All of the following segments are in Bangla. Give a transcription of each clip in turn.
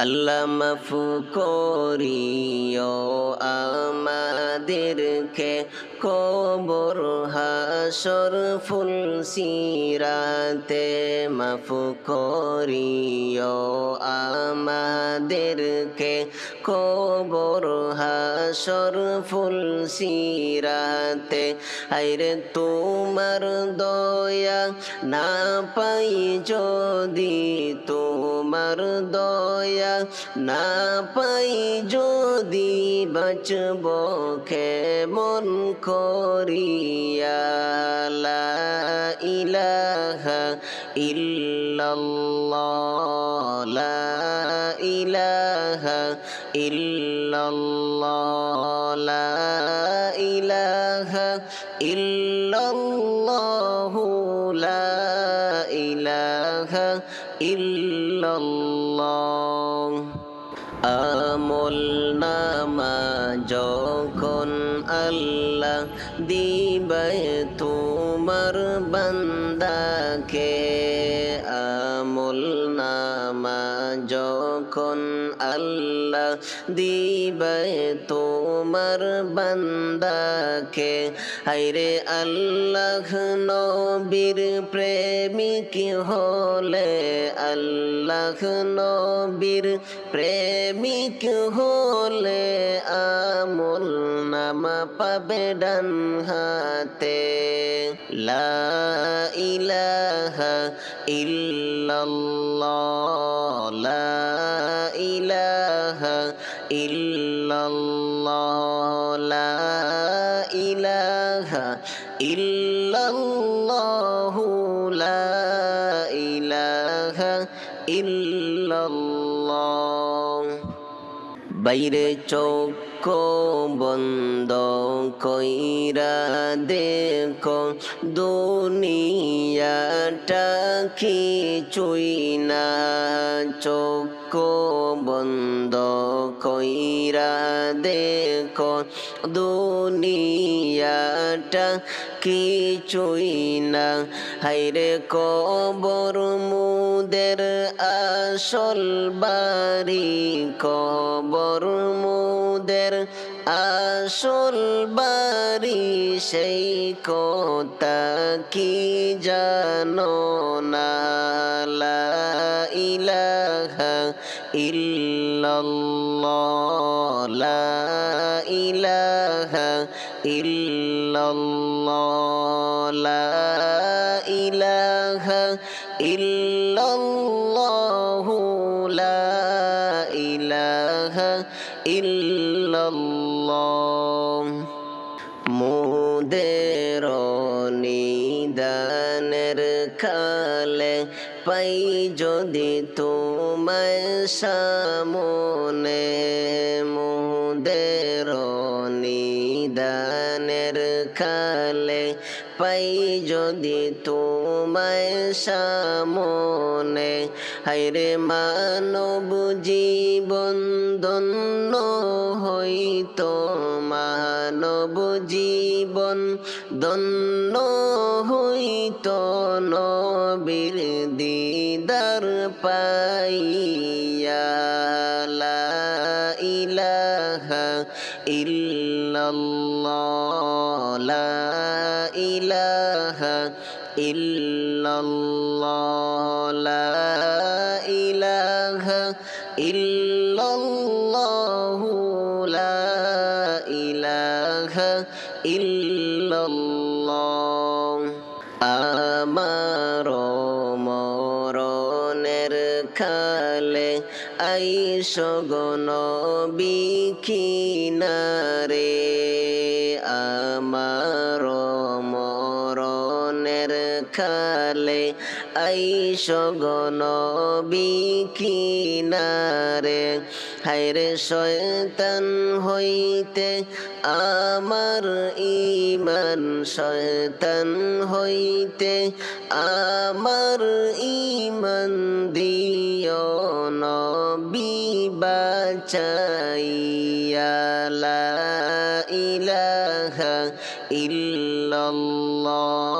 আল্লাহ মাফু করিও আমাদেরকে কবর হাসর ফুল সিরাতে মাফু করিও আমাদেরকে কবর হাসর ফুল সিরাতে। আইরে তোমার দয়া না পাই যদি তোমার দয়া না পাই যদি বাঁচব কেমন করিয়া? ইলাহা ইল্লাল্লাহ, লা ইল্লাল্লাহ লা ইলাহা ইল্লাল্লাহ লা যখন আল্লাহ দিবে তোমার বান্দাকে আমল নামা যখন আল্লাহ দিবে তোমার বান্দাকে হাইরে আল্লাহ নবীর প্রেমিক হলে আল্লাহ নবীর প্রেমিক হলে আমল নামা পাবে ডান হাতে। লা ইলাহা ইল্লাল্লাহ, লা ইলাহা ইল্লাল্লাহ, লা ইলাহা ইল্লাল্লাহ। ইল্লাল্লাহ। বাইরে চোখ বন্ধ কইরা দেখ দুনিয়াটা কিছুই না। চোখ বন্ধ কইরা দেখো দুনিয়াটা কিছুই না। হাইরে কবর মুদের আসল বাড়ি কবর মুদের আসল বাড়ি সেই কথা কি জানো না? ইলাহা ইল্লাল্লাহ ইলাহা ইল্লাল্লাহ, লা ইলাহা ইল্লাল্লাহ, লা ইলাহা ইল্লাল্লাহ। মুদের নিদানের কালে পাই যদি তোমায় সামনে মোদের নিদানের কালে পাই যদি তোমায় সামনে। হাইরে মানব জীবন দন্য হইতো মানব জীবন দন্য হইতো নবীর দিদার ইলাহা ইল্লাল্লাহ ইলাহা ইল্লাল্লাহ ইলাহা ইল্লাল্লাহ লা ইলাহা ইল্লাল্লাহ। আমার মরণের খালে আইস সগন বিখিনারে আমার খালে আইস গণ বিখিনারে হাইরে শয়তান হইতে আমার ইমান শয়তান হইতে আমার ইমান দিও নবী বাচাইয়া, লা ইলাহা ইল্লাল্লাহ।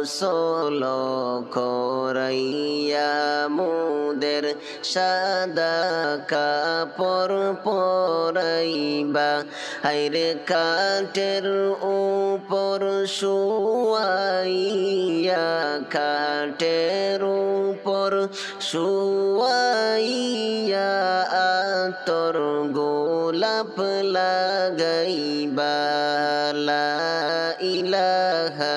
গোসল মুদের সাদা কাপড় পরাইবা। হাইরে কাঠের উপর শুয়াইয়া, কাঠের উপর শুয়াইয়া আতর গোলাপ লাগাইবা। লা ইলাহা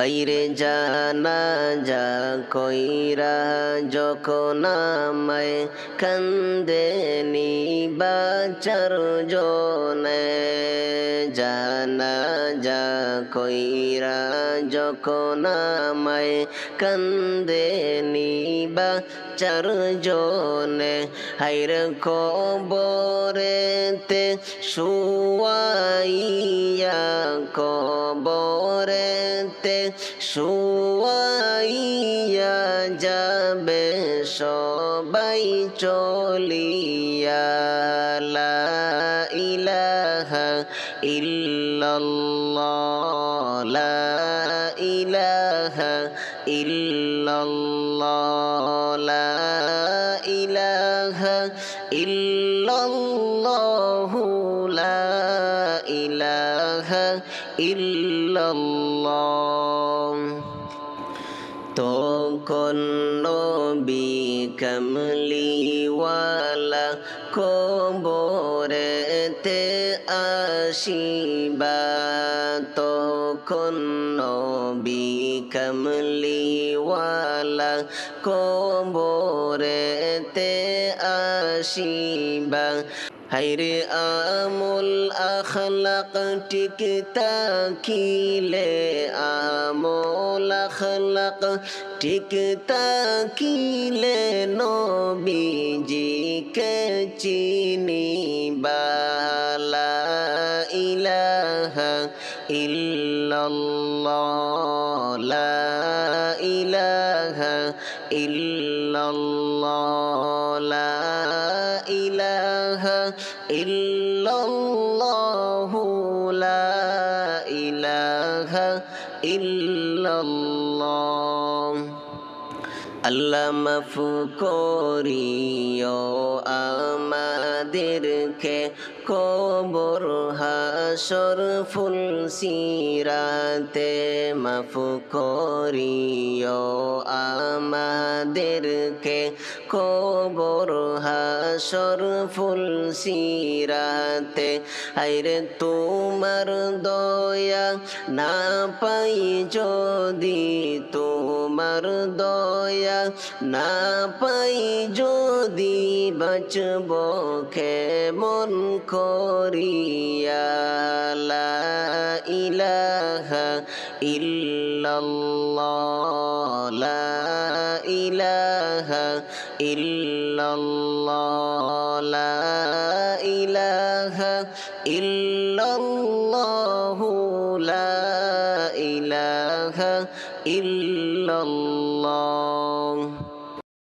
বাইরে জানা যা কইরা যখন আমায় কান্দে নিবাচার জনে। জানা যা কইরা যখন আমায় কান্দে নিবা চার জনে হাইর কবরেতে শুয়াইয়া কবরেতে শুয়াইয়া যাবে সবাই চলিয়া। ইলাহা ইল্লাল্লাহ লা ইলাহা ইল্লাল্লাহ লা ইলাহা ইল্লাল্লাহ তখন নবী কমলিওয়ালা কবরেতে আসিবা। তখন কমলিওয়ালা কবরেতে আসিবা। হাইরে আমল আখলাক টিক তাকিলে, আমল আখলাক টিক তাকিলে নবীজিকে চিনি বালা ইলাহা ইল্লাল্লাহ লা ইলাহা ইল্লাল্লাহ লা ইলাহা আল্লাহ করিও আমাদেরকে। কবর হাসর ফুল সিরাতে মাফ করিও আমাদেরকে। কবর হাসর ফুল সিরাতে আইরে তোমার দয়া না পাই যদি তোমার দয়া না পাই যদি বাঁচব কেমন করিয়া লা ইলাহা ইল্লাল্লাহ লা ইলাহা ইল্লাল্লাহ লা ইলাহা ইল্লাল্লাহ লা ইলাহা ইল্লাল্লাহ।